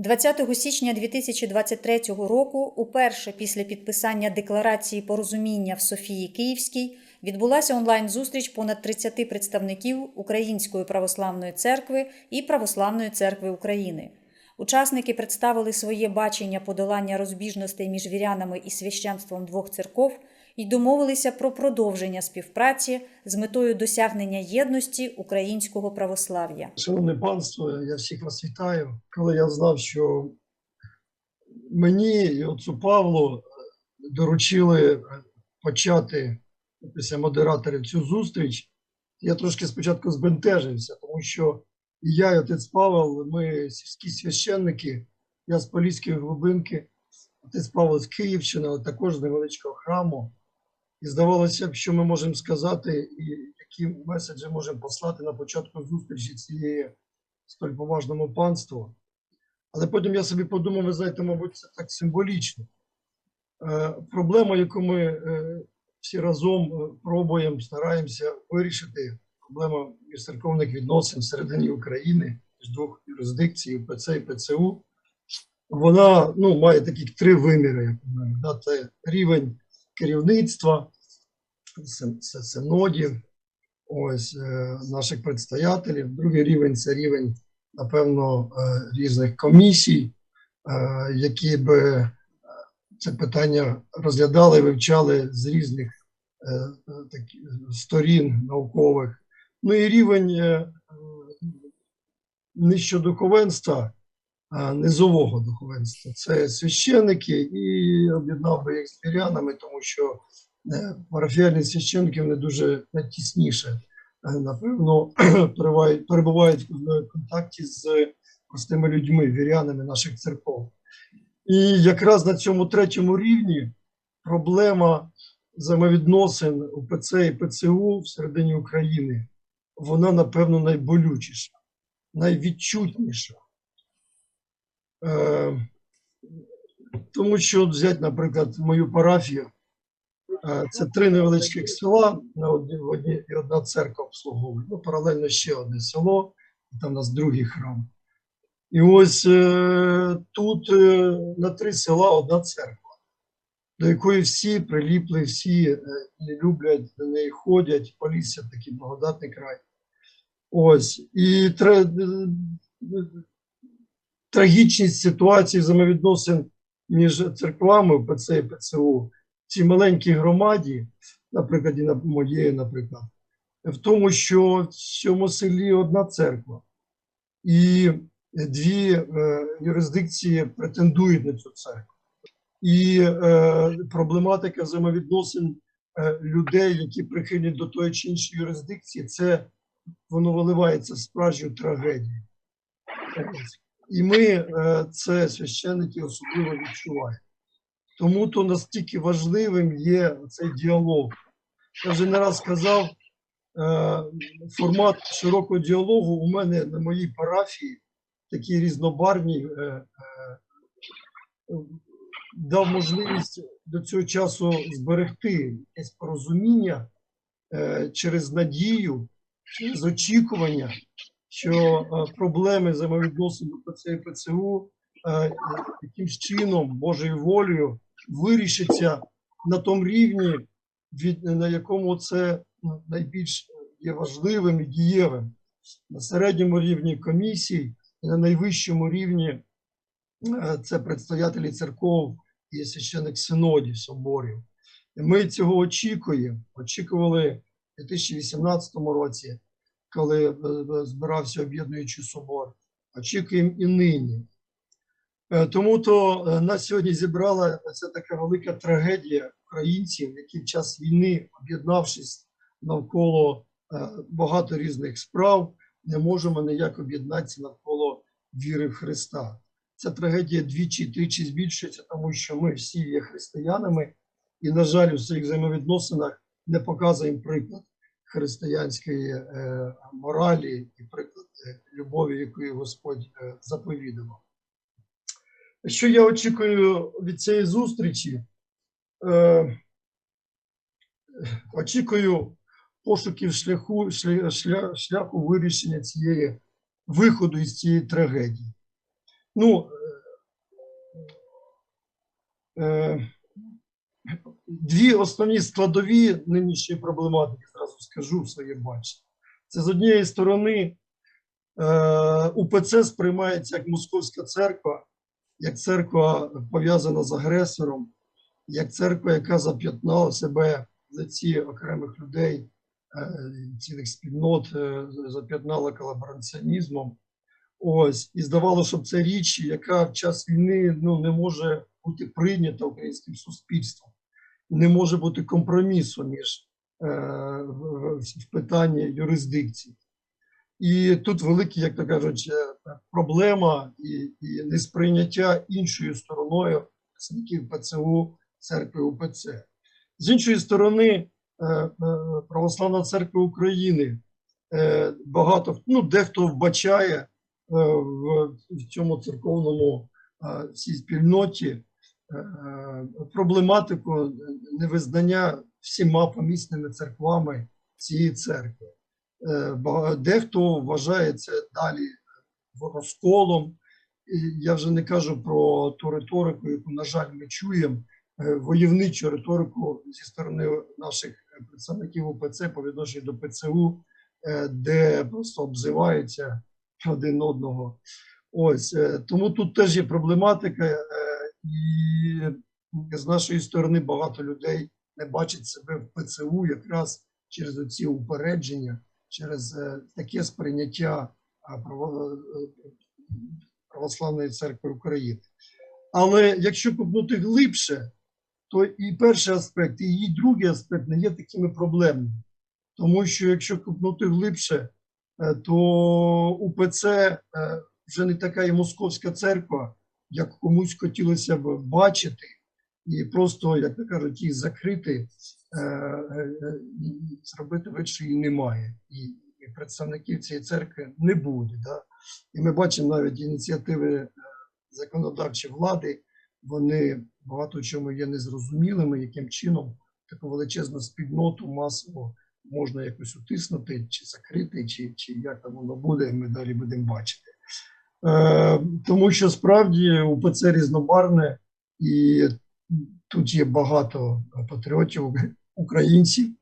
20 січня 2023 року, уперше після підписання декларації порозуміння в Софії Київській, відбулася онлайн-зустріч понад 30 представників Української православної церкви і Православної церкви України. Учасники представили своє бачення подолання розбіжностей між вірянами і священством двох церков і домовилися про продовження співпраці з метою досягнення єдності українського православ'я. Шановне панство, я всіх вас вітаю. Коли я знав, що мені і отцу Павлу доручили почати після модераторів цю зустріч, я трошки спочатку збентежився, тому що і я, і отець Павел, ми сільські священники, я з Поліської глибинки, отець Павел з Київщини, але також з невеличкого храму. І здавалося б, що ми можемо сказати, і які меседжі можемо послати на початку зустрічі цієї столь поважному панству. Але потім я собі подумав, ви знаєте, мабуть, це так символічно. Е, проблема, яку ми е, всі разом е, пробуємо, стараємося вирішити, проблема міжцерковних відносин всередині України з двох юрисдикцій УПЦ і ПЦУ, вона ну, має такі три виміри, як. Да? Це рівень керівництва, син- синодів, ось е, наших предстоятелів. Другий рівень це рівень, напевно, е, різних комісій, е, які е, це питання розглядали, вивчали з різних такі, сторін наукових. Ну і рівень е, е, нижчодуховенства, а, низового духовенства. Це священники, і об'єднав би їх з вірянами, тому що е, парафіальні священники вони дуже найтісніше, е, напевно, перебувають в контакті з простими людьми, вірянами наших церков. І якраз на цьому третьому рівні проблема взаємовідносин УПЦ і ПЦУ всередині України, вона, напевно, найболючіша, найвідчутніша. Е, тому що от взяти, наприклад, мою парафію, е, це три невеличких села, на одні, в одні, і одна церква обслуговує. Ну, паралельно ще одне село, і там у нас другий храм. І ось е, тут е, на три села одна церква, до якої всі приліпли, всі е, люблять, до неї ходять, Полісся такий благодатний край. Ось. І тре, е, трагічність ситуації взаємовідносин між церквами ПЦ і ПЦУ в цій маленькій громаді, наприклад, і на моєї, наприклад, в тому, що в цьому селі одна церква, і дві е, юрисдикції претендують на цю церкву. І е, проблематика взаємовідносин е, людей, які прихильні до тої чи іншої юрисдикції, це воно виливається в справжню трагедію. І ми е, це священники особливо відчуваємо. Тому то настільки важливим є цей діалог. Я вже не раз казав, е, формат широкого діалогу у мене на моїй парафії такі різнобарвні е, дав можливість до цього часу зберегти якесь порозуміння через надію, через очікування, що е, проблеми взаємовідносин ПЦ і ПЦУ е, якимсь чином, Божою волею, вирішиться на тому рівні, на якому це ну, найбільш є важливим і дієвим. На середньому рівні комісій, на найвищому рівні е, це предстоятелі церков і священих синодів, соборів. Ми цього очікуємо. Очікували 2018 році, коли е, е, збирався об'єднуючий собор. Очікуємо і нині. Е, Тому то нас сьогодні зібрала ця така велика трагедія українців, які в час війни, об'єднавшись навколо багато різних справ, не можемо ніяк об'єднатися навколо віри в Христа. Ця трагедія двічі, тричі збільшується, тому що ми всі є християнами, і, на жаль, у своїх взаємовідносинах не показуємо приклад християнської е, моралі і е, любові, якої Господь е, заповідував. Що я очікую від цієї зустрічі? Очікую пошуків шляху шля, шляху вирішення цієї виходу із цієї трагедії. Ну, дві основні складові нинішньої проблематики, зразу скажу своє бачення. Це з однієї сторони е, УПЦ сприймається як московська церква, як церква пов'язана з агресором, як церква, яка зап'ятнала себе за ці окремих людей, е, цілих спільнот, е, зап'ятнала колабораціонізмом. Ось, і здавалося, щоб це річ, яка в час війни ну, не може бути прийнята українським суспільством, не може бути компромісу між е, в, питанні юрисдикції. І тут велика, як то кажуть, е, проблема і, і несприйняття іншою стороною представників ПЦУ церкви УПЦ. З іншої сторони, е, Православна церква України багато ну, дехто вбачає в, в цьому церковному цій спільноті проблематику невизнання всіма помісними церквами цієї церкви. Е, Дехто вважає це далі розколом. Я вже не кажу про ту риторику, яку, на жаль, ми чуємо, е, войовничу риторику зі сторони наших представників УПЦ по відношенню до ПЦУ, е, де просто обзиваються один одного. Ось е, тому тут теж є проблематика, е, і з нашої сторони багато людей не бачать себе в ПЦУ якраз через оці упередження, через е, таке сприйняття е, Православної церкви України. Але якщо копнути глибше, то і перший аспект, і її другий аспект не є такими проблемними. Тому що якщо копнути глибше, е, то УПЦ вже не така і московська церква, як комусь хотілося б бачити, і просто, як то кажуть, її закрити, е, е, зробити вид, її немає. І, представників цієї церкви не буде. Да? І ми бачимо навіть ініціативи е, законодавчої влади, вони багато чому є незрозумілими, яким чином таку величезну спільноту масово можна якось утиснути, чи закрити, чи, чи як там воно буде, ми далі будемо бачити. Е, тому що справді УПЦ різнобарне, і тут є багато патріотів, українців,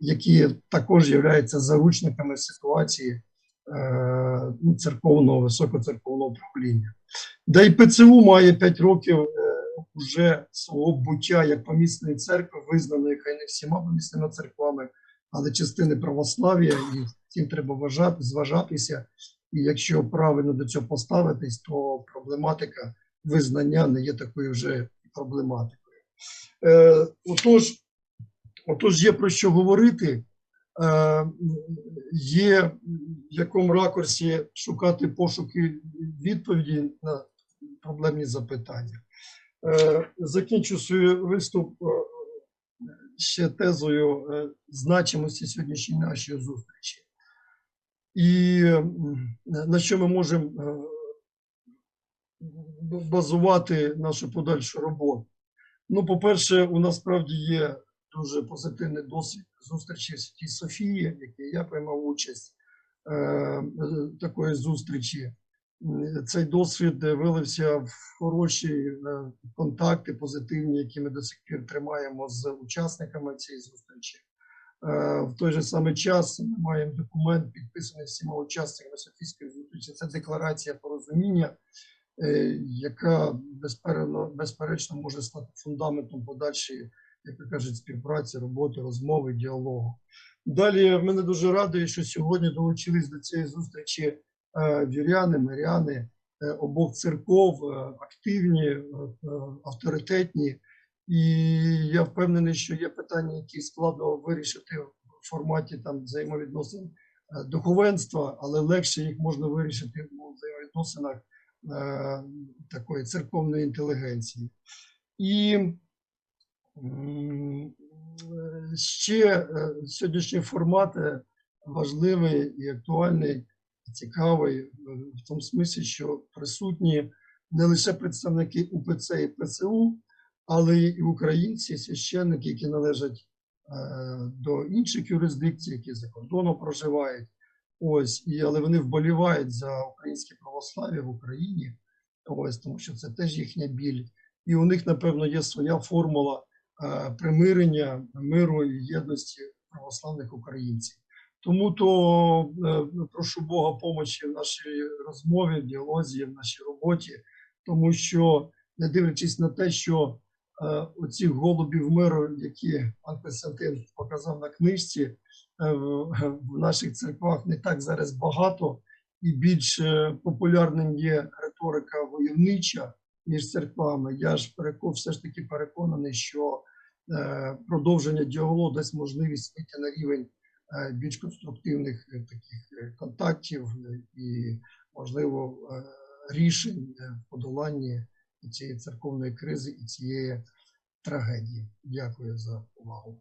які також являються заручниками ситуації е, ну, церковного, високоцерковного правління. Да і ПЦУ має 5 років е, вже свого буття як помісної церкви, визнаної хай не всіма помісними церквами, але частини православ'я, і цим треба вважати, зважатися. І якщо правильно до цього поставитись, то проблематика визнання не є такою вже проблематикою. Е, отож, отож, є про що говорити, е, є в якому ракурсі шукати пошуки відповіді на проблемні запитання. Е, закінчу свій виступ е, ще тезою е, значимості сьогоднішньої нашої зустрічі. І на що ми можемо е, базувати нашу подальшу роботу. Ну, по-перше, у нас справді є дуже позитивний досвід зустрічі в Святій Софії, в якій я приймав участь е, такої зустрічі. Цей досвід вилився в хороші е, контакти позитивні, які ми до сих пір тримаємо з учасниками цієї зустрічі. Е, В той же самий час ми маємо документ, підписаний всіма учасниками Софійської зустрічі. Це декларація порозуміння, е, яка безперечно, може стати фундаментом подальшої, як то кажуть, співпраці, роботи, розмови, діалогу. Далі мене дуже радує, що сьогодні долучились до цієї зустрічі е, віряни, миряни обох церков, активні, авторитетні. І я впевнений, що є питання, які складно вирішити в форматі там взаємовідносин е, духовенства, але легше їх можна вирішити у взаємовідносинах е, такої церковної інтелігенції. І ще е, сьогоднішній формат е, важливий і актуальний, цікавий в тому смислі, що присутні не лише представники УПЦ і ПЦУ, але і українці, священники, які належать е, до інших юрисдикцій, які за кордоном проживають. Ось, і, але вони вболівають за українське православ'я в Україні, ось, тому що це теж їхня біль. і у них, напевно, є своя формула е, примирення, миру і єдності православних українців. Тому то е, прошу Бога помочі в нашій розмові, в діалозі, в нашій роботі, тому що, не дивлячись на те, що оцих голубів миру, які пан Костянтин показав на книжці, е, в, наших церквах не так зараз багато, і більш е, популярним є риторика войовнича між церквами. Я ж перекон, все ж таки переконаний, що е, продовження діалогу дасть можливість вийти на рівень е, більш конструктивних е, таких е, контактів е, і, можливо, е, рішень е, в подоланні цієї церковної кризи і цієї трагедії. Дякую за увагу.